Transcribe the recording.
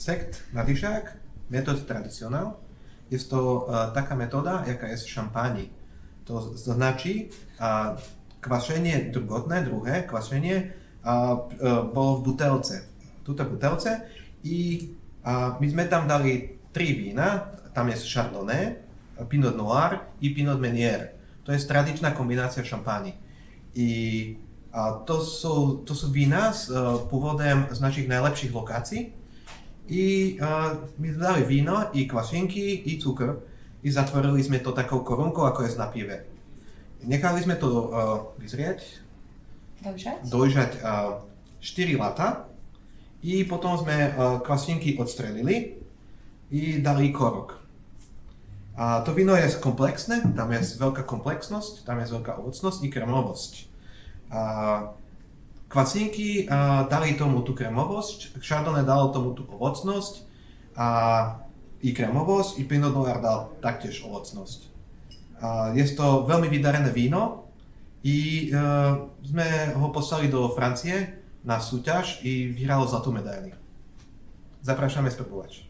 sekt Madišák, metód tradicionál. Je to uh, taká metóda, jaká je v šampáni. To značí uh, kvašenie druhotné, druhé kvašenie uh, uh, bolo v butelce. Tuto butelce i uh, my sme tam dali tri vína, tam je Chardonnay, Pinot Noir i Pinot Meunier. To je tradičná kombinácia šampáni. I a to sú, to sú vína s uh, pôvodem z našich najlepších lokácií. I uh, my sme dali víno, i kvašinky, i cukr. I zatvorili sme to takou korunkou, ako je na pive. Nechali sme to uh, vyzrieť, Dojžať? dojžať uh, 4 lata. I potom sme uh, kvašinky odstrelili i dali korok. A to víno je komplexné, tam je veľká komplexnosť, tam je veľká ovocnosť i kremovosť. A kvacinky a, dali tomu tú kremovosť, Chardonnay dalo tomu tú ovocnosť a i kremovosť, i Pinot Noir dal taktiež ovocnosť. A je to veľmi vydarené víno i e, sme ho poslali do Francie na súťaž i vyhralo zlatú medailu. Zapraszamy spróbować.